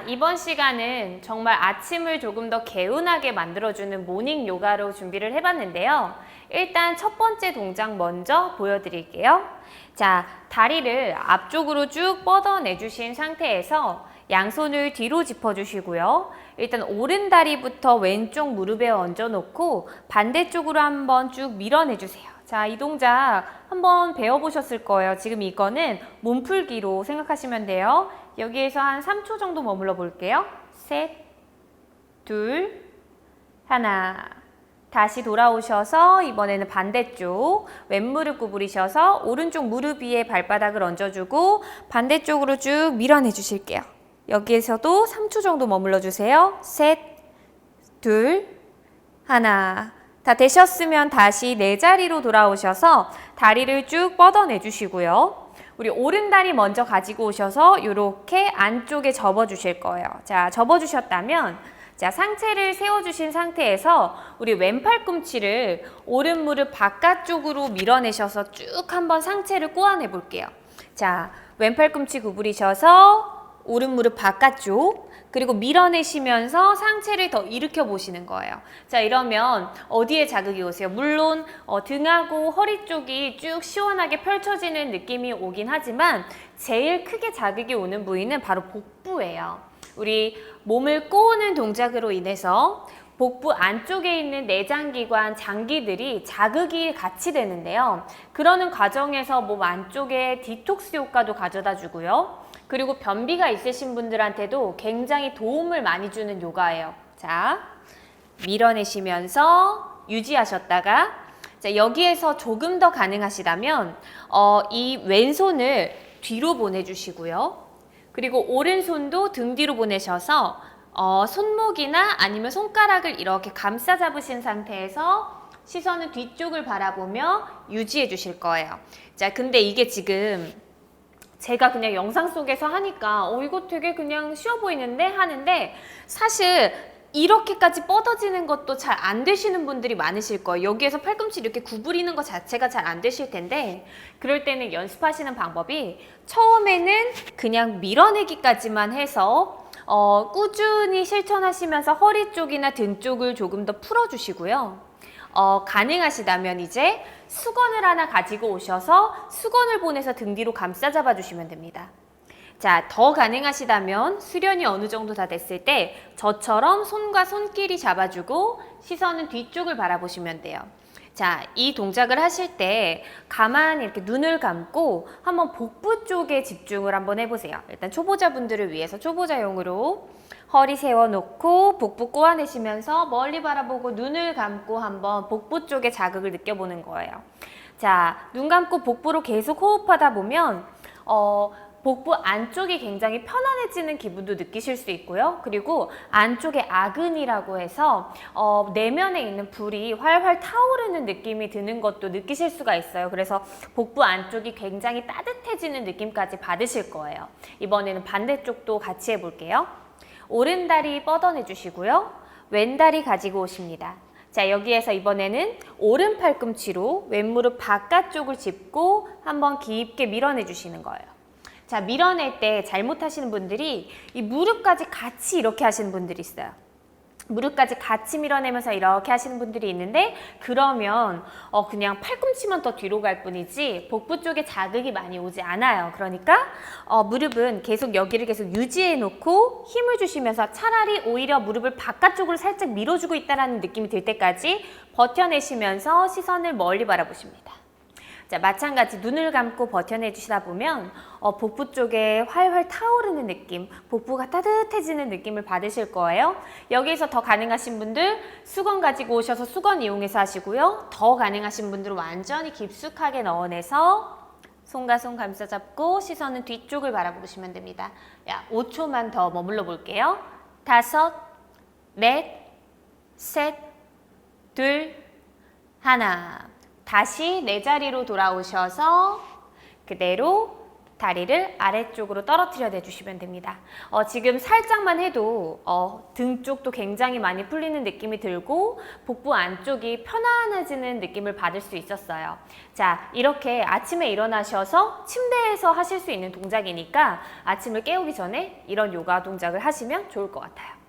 자, 이번 시간은 정말 아침을 조금 더 개운하게 만들어주는 모닝 요가로 준비를 해봤는데요. 일단 첫 번째 동작 먼저 보여드릴게요. 자, 다리를 앞쪽으로 쭉 뻗어내주신 상태에서 양손을 뒤로 짚어주시고요. 일단 오른 다리부터 왼쪽 무릎에 얹어놓고 반대쪽으로 한번 쭉 밀어내주세요. 자, 이 동작 한번 배워보셨을 거예요. 지금 이거는 몸풀기로 생각하시면 돼요. 여기에서 한 3초 정도 머물러 볼게요. 셋, 둘, 하나. 다시 돌아오셔서 이번에는 반대쪽 왼무릎 구부리셔서 오른쪽 무릎 위에 발바닥을 얹어주고 반대쪽으로 쭉 밀어내 주실게요. 여기에서도 3초 정도 머물러 주세요. 셋, 둘, 하나. 다 되셨으면 다시 내 자리로 돌아오셔서 다리를 쭉 뻗어내 주시고요. 우리 오른 다리 먼저 가지고 오셔서 이렇게 안쪽에 접어 주실 거예요. 자, 접어 주셨다면 자, 상체를 세워 주신 상태에서 우리 왼팔 꿈치를 오른 무릎 바깥쪽으로 밀어내셔서 쭉 한번 상체를 꼬아내 볼게요. 자, 왼팔 꿈치 구부리셔서 오른 무릎 바깥쪽 그리고 밀어내시면서 상체를 더 일으켜 보시는 거예요. 자, 이러면 어디에 자극이 오세요? 물론 어, 등하고 허리 쪽이 쭉 시원하게 펼쳐지는 느낌이 오긴 하지만 제일 크게 자극이 오는 부위는 바로 복부예요. 우리 몸을 꼬우는 동작으로 인해서 복부 안쪽에 있는 내장기관, 장기들이 자극이 같이 되는데요. 그러는 과정에서 몸 안쪽에 디톡스 효과도 가져다 주고요. 그리고 변비가 있으신 분들한테도 굉장히 도움을 많이 주는 요가예요. 자, 밀어내시면서 유지하셨다가 자, 여기에서 조금 더 가능하시다면 어, 이 왼손을 뒤로 보내주시고요. 그리고 오른손도 등 뒤로 보내셔서 어, 손목이나 아니면 손가락을 이렇게 감싸 잡으신 상태에서 시선은 뒤쪽을 바라보며 유지해 주실 거예요. 자, 근데 이게 지금 제가 그냥 영상 속에서 하니까 어 이거 되게 그냥 쉬워 보이는데 하는데 사실 이렇게까지 뻗어지는 것도 잘 안 되시는 분들이 많으실 거예요. 여기에서 팔꿈치 이렇게 구부리는 것 자체가 잘 안 되실 텐데 그럴 때는 연습하시는 방법이 처음에는 그냥 밀어내기까지만 해서 어, 꾸준히 실천하시면서 허리 쪽이나 등 쪽을 조금 더 풀어주시고요. 어, 가능하시다면 이제 수건을 하나 가지고 오셔서 수건을 보내서 등 뒤로 감싸 잡아 주시면 됩니다. 자, 더 가능하시다면 수련이 어느 정도 다 됐을 때 저처럼 손과 손길이 잡아주고 시선은 뒤쪽을 바라보시면 돼요. 자, 이 동작을 하실 때 가만히 이렇게 눈을 감고 한번 복부 쪽에 집중을 한번 해보세요. 일단 초보자분들을 위해서 초보자용으로 허리 세워놓고 복부 꼬아내시면서 멀리 바라보고 눈을 감고 한번 복부 쪽에 자극을 느껴보는 거예요. 자, 눈 감고 복부로 계속 호흡하다 보면 어, 복부 안쪽이 굉장히 편안해지는 기분도 느끼실 수 있고요. 그리고 안쪽에 아근이라고 해서 어, 내면에 있는 불이 활활 타오르는 느낌이 드는 것도 느끼실 수가 있어요. 그래서 복부 안쪽이 굉장히 따뜻해지는 느낌까지 받으실 거예요. 이번에는 반대쪽도 같이 해볼게요. 오른 다리 뻗어내 주시고요. 왼 다리 가지고 오십니다. 자, 여기에서 이번에는 오른 팔꿈치로 왼무릎 바깥쪽을 짚고 한번 깊게 밀어내 주시는 거예요. 자, 밀어낼 때 잘못하시는 분들이 이 무릎까지 같이 이렇게 하시는 분들이 있어요. 무릎까지 같이 밀어내면서 이렇게 하시는 분들이 있는데 그러면 어 그냥 팔꿈치만 더 뒤로 갈 뿐이지 복부 쪽에 자극이 많이 오지 않아요. 그러니까 어 무릎은 계속 여기를 계속 유지해 놓고 힘을 주시면서 차라리 오히려 무릎을 바깥쪽으로 살짝 밀어주고 있다라는 느낌이 들 때까지 버텨내시면서 시선을 멀리 바라보십니다. 자, 마찬가지 눈을 감고 버텨내 주시다 보면 어, 복부 쪽에 활활 타오르는 느낌, 복부가 따뜻해지는 느낌을 받으실 거예요. 여기에서 더 가능하신 분들 수건 가지고 오셔서 수건 이용해서 하시고요. 더 가능하신 분들은 완전히 깊숙하게 넣어내서 손과 손 감싸 잡고 시선은 뒤쪽을 바라보시면 됩니다. 야, 5초만 더 머물러 볼게요. 다섯, 넷, 셋, 둘, 하나. 다시 내 자리로 돌아오셔서 그대로 다리를 아래쪽으로 떨어뜨려 내주시면 됩니다. 어, 지금 살짝만 해도 어, 등 쪽도 굉장히 많이 풀리는 느낌이 들고 복부 안쪽이 편안해지는 느낌을 받을 수 있었어요. 자, 이렇게 아침에 일어나셔서 침대에서 하실 수 있는 동작이니까 아침을 깨우기 전에 이런 요가 동작을 하시면 좋을 것 같아요.